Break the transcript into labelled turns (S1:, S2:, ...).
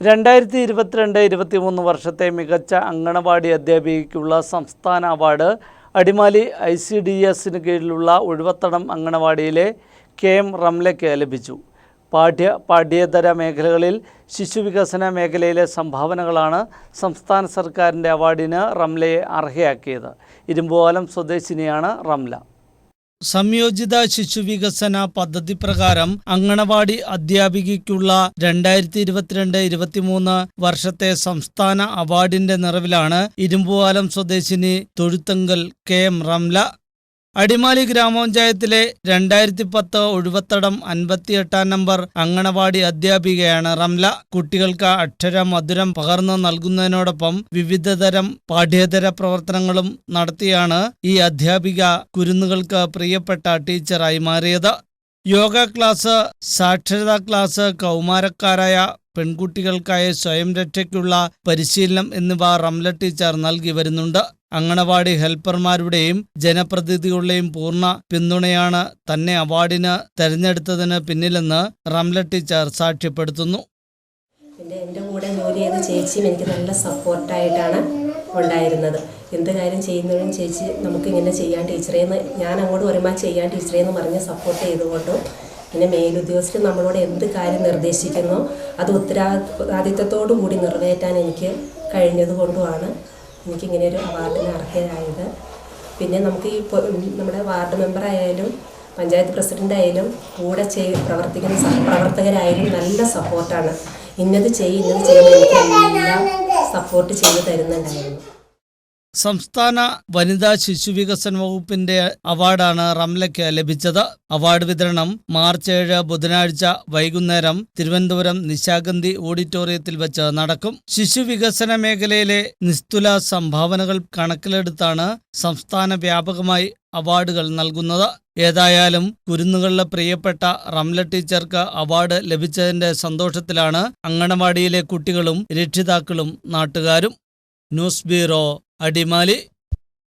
S1: രണ്ടായിരത്തി ഇരുപത്തിരണ്ട് ഇരുപത്തിമൂന്ന് വർഷത്തെ മികച്ച അങ്കണവാടി അധ്യാപികയ്ക്കുള്ള സംസ്ഥാന award Adimali I C D എസിന് കീഴിലുള്ള ഒഴുവത്തടം അങ്കണവാടിയിലെ കെ എം റംലയ്ക്ക് ലഭിച്ചു. പാഠ്യ പാഠ്യേതര മേഖലകളിൽ ശിശുവികസന മേഖലയിലെ സംഭാവനകളാണ് സംസ്ഥാന സർക്കാരിന്റെ അവാർഡിന് റംലയെ അർഹയാക്കിയത്. ഇരുമ്പുവാലം സ്വദേശിനിയാണ് റംല. സംയോജിത ശിശുവികസന പദ്ധതി പ്രകാരം അങ്കണവാടി അധ്യാപികയ്ക്കുള്ള രണ്ടായിരത്തി ഇരുപത്തിരണ്ട് ഇരുപത്തിമൂന്ന് വർഷത്തെ സംസ്ഥാന അവാർഡിന്റെ നിറവിലാണ് ഇരുമ്പുവാലം സ്വദേശിനി തൊഴുത്തങ്കൽ കെ എം റംല അടിമാലി ഗ്രാമപഞ്ചായത്തിലെ രണ്ടായിരത്തി പത്ത് ഒഴുവത്തടം അൻപത്തിയെട്ടാം നമ്പർ അങ്കണവാടി അധ്യാപികയാണ് റംല. കുട്ടികൾക്ക് അക്ഷര മധുരം പകർന്നു നൽകുന്നതിനോടൊപ്പം വിവിധതരം പാഠ്യേതര പ്രവർത്തനങ്ങളും നടത്തിയാണ് ഈ അധ്യാപിക കുരുന്നുകൾക്ക് പ്രിയപ്പെട്ട ടീച്ചറായി മാറിയത്. യോഗ ക്ലാസ് സാക്ഷരതാ ക്ലാസ് കൗമാരക്കാരായ പെൺകുട്ടികൾക്കായി സ്വയം രക്ഷയ്ക്കുള്ള പരിശീലനം എന്നിവ റംല ടീച്ചർ നൽകി വരുന്നുണ്ട്. അങ്കണവാടി ഹെൽപ്പർമാരുടെയും ജനപ്രതിനിധികളുടെയും പൂർണ പിന്തുണയാണ് തന്നെ അവാർഡിന് തെരഞ്ഞെടുത്തതിന് പിന്നിലെന്ന് റംല ടീച്ചർ സാക്ഷ്യപ്പെടുത്തുന്നു.
S2: പിന്നെ എന്റെ കൂടെ ജോലി ചെയ്ത ചേച്ചിയും എനിക്ക് നല്ല സപ്പോർട്ടായിട്ടാണ് ഉണ്ടായിരുന്നത്. എന്ത് കാര്യം ചെയ്യുന്നതും ചേച്ചി നമുക്കിങ്ങനെ ചെയ്യാൻ ടീച്ചറേന്ന് ഞാൻ അങ്ങോട്ട് വരുമ്പോൾ ചെയ്യാൻ ടീച്ചറേന്ന് പറഞ്ഞ് സപ്പോർട്ട് ചെയ്തുകൊണ്ടും പിന്നെ മേലുദ്യോഗസ്ഥർ നമ്മളോട് എന്ത് കാര്യം നിർദ്ദേശിക്കുന്നോ അത് ഉത്തരവാദിത്വത്തോടു കൂടി നിറവേറ്റാൻ എനിക്ക് കഴിഞ്ഞതുകൊണ്ടുമാണ് എനിക്കിങ്ങനെ ഒരു അവാർഡിന് അർഹരായത്. പിന്നെ നമുക്ക് ഈ നമ്മുടെ വാർഡ് മെമ്പറായാലും പഞ്ചായത്ത് പ്രസിഡന്റ് ആയാലും കൂടെ ചെയ് പ്രവർത്തിക്കുന്ന സഹപ്രവർത്തകരായാലും നല്ല സപ്പോർട്ടാണ്. ഇന്നത് ചെയ്യും ഇന്നത് ചെയ്യുമ്പോൾ എനിക്ക് എല്ലാം സപ്പോർട്ട് ചെയ്ത് തരുന്നുണ്ടായിരുന്നു.
S1: സംസ്ഥാന വനിതാ ശിശുവികസന വകുപ്പിന്റെ അവാർഡാണ് റംലയ്ക്ക് ലഭിച്ചത്. അവാർഡ് വിതരണം മാർച്ച് ഏഴ് ബുധനാഴ്ച വൈകുന്നേരം തിരുവനന്തപുരം നിശാഗന്ധി ഓഡിറ്റോറിയത്തിൽ വെച്ച് നടക്കും. ശിശുവികസന മേഖലയിലെ നിസ്തുല സംഭാവനകൾ കണക്കിലെടുത്താണ് സംസ്ഥാന വ്യാപകമായി അവാർഡുകൾ നൽകുന്നത്. ഏതായാലും കുരുന്നുകളുടെ പ്രിയപ്പെട്ട റംല ടീച്ചർക്ക് അവാർഡ് ലഭിച്ചതിന്റെ സന്തോഷത്തിലാണ് അങ്കണവാടിയിലെ കുട്ടികളും രക്ഷിതാക്കളും നാട്ടുകാരും. News bureau Adimali